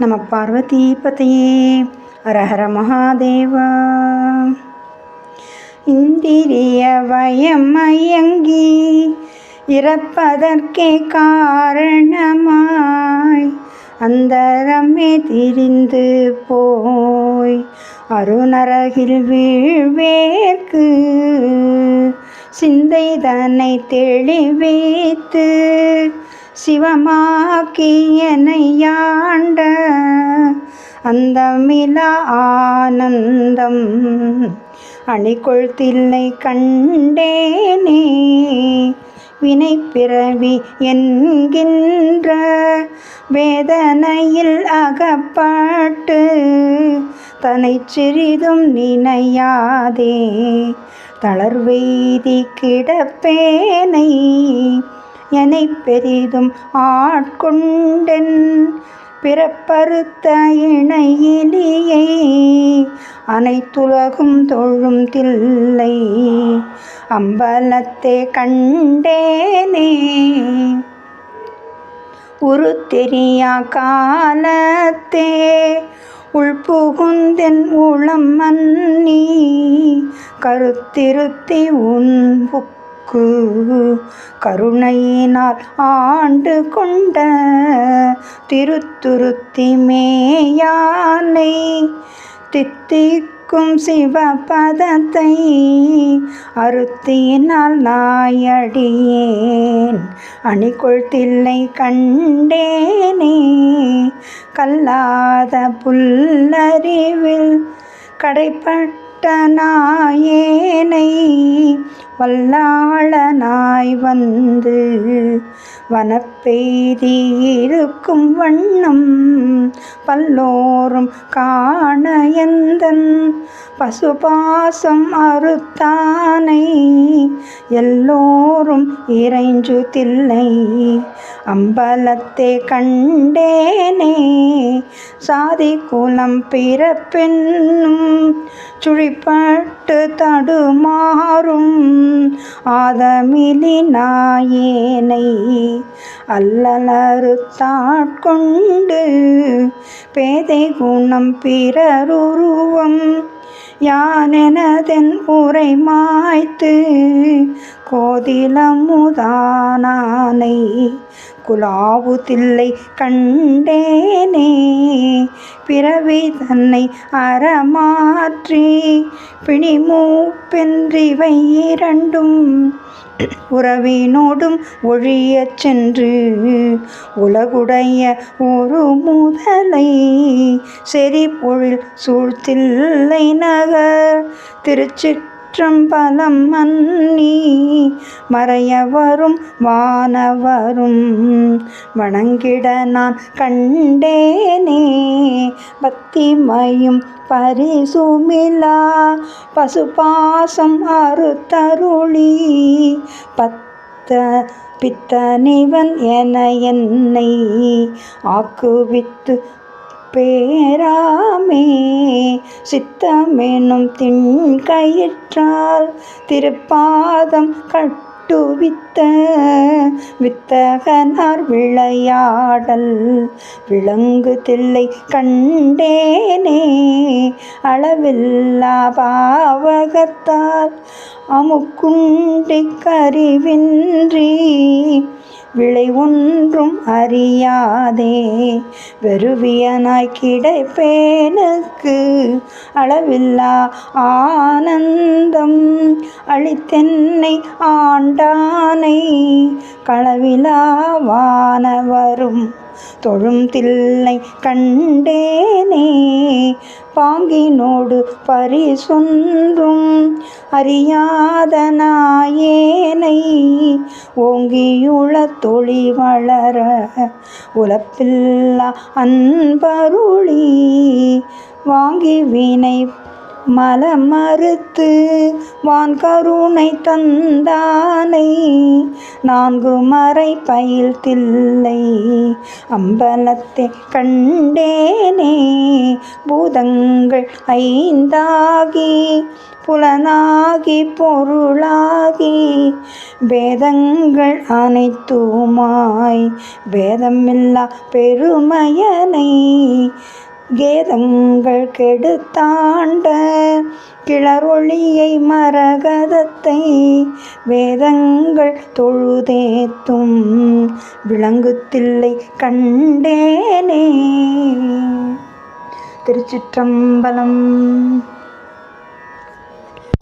நம பார்வதி பதையே ஹரஹர மகாதேவா. இந்திரிய வயமயங்கி இறப்பதற்கே காரணமாய் அந்தரமே திரிந்து போய் அருணரகில் வீழ்வேற்கு சிந்தை தன்னை தெளிவேத்து சிவமாக்கி என்னையாண்ட அந்தமிலா ஆனந்தம். அணிக்குள் தில்லை கண்டேனே வினை பிறவி என்கின்ற வேதனையில் அகப்பாட்டு தனை சிறிதும் நினையாதே தளர்வெய்தி கிடப்பேனை எனை பெரிதும் ஆட்கொண்டென். பிறப்பறுத்த இணையிலியை. அனைத்துலகும் தொழும் தில்லை அம்பலத்தை கண்டேனே. உரு தெரியா காலத்தே உள்புகுந்தென் உளம் மன்னி கருத்திருத்தி உன் புக் புக்கு கருணையினால் ஆண்டு கொண்ட திருத்துருத்தி மேயானை தித்திக்கும் சிவபதத்தை அறுத்தினால் நாயடியேன். அணிகொழ்த்தில்லை கண்டேனே கல்லாத புல்லறிவில் கடைப்பட்ட நாயேனை வல்லாளனாய் வந்து வனப்பெய்தியிருக்கும் வண்ணம் பல்லோரும் காண எந்தன் பசுபாசம் அறுத்தானை. எல்லோரும் இறைஞ்சுதில்லை அம்பலத்தை கண்டேனே. சாதி குலம் பிறப்பென்னும் சுழிப்பட்டு தடுமாறும் ஆதமிலி நாயேனை அல்லலறுத்தாட்கொண்டு பேதை குணம் பிறருருவம். யானெனதென் உரை மாய்த்து கோதிலமுதானானை குலாவு தில்லை கண்டேனே. பிறவி தன்னை அறமாற்றி பிணிமூப்பென்றிவை இரண்டும் உறவினோடும் ஒழியச் சென்று உலகுடைய ஒரு முதலை செறிப்பொழில் சூழ்த்தில்லை நகர். திருச்சி பலம் மன்னி மறையவரும் வானவரும் வணங்கிட நான் கண்டேனே. பக்திமயும் பரிசுமிலா பசுபாசம் அறுத்தருளி. பத்த பித்தனிவன் என என்னை ஆக்குவித்து பேராமே சித்தமெனும் திண்கயிற்றால் திருப்பாதம் கட்டுவித்த வித்தகனார் விளையாடல் விலங்கு தில்லை கண்டேனே அளவில்லா பாவகத்தால் அமுக்குண்டி கருவின்றி விளை ஒன்றும் அறியாதே. வெறுவியனாய் கிடைப்பேனுக்கு அளவில்லா ஆனந்தம். அளித்தென்னை ஆண்டானை களவிலாவான வரும் தொழும் தில்லை கண்டேனே. பாங்கினோடு பரிசொன்றும் அறியாதனாயேனை ஓங்கியுள தொழி வளர உலப்பில்லா அன்பருளி வாங்கி வினை மலம் மறுத்து வான் கருணை தந்தானை நான்கு மறை பயில் தில்லை அம்பலத்தை கண்டேனே பூதங்கள் ஐந்தாகி புலனாகி பொருளாகி வேதங்கள் அனைத்துமாய் வேதமில்லா பெருமையனை கேதங்கள் கெடுத்தாண்ட கிளரொளியை மரகதத்தை வேதங்கள் தொழுதேத்தும் விளங்குத்தில்லை கண்டேனே. திருச்சிற்றம்பலம்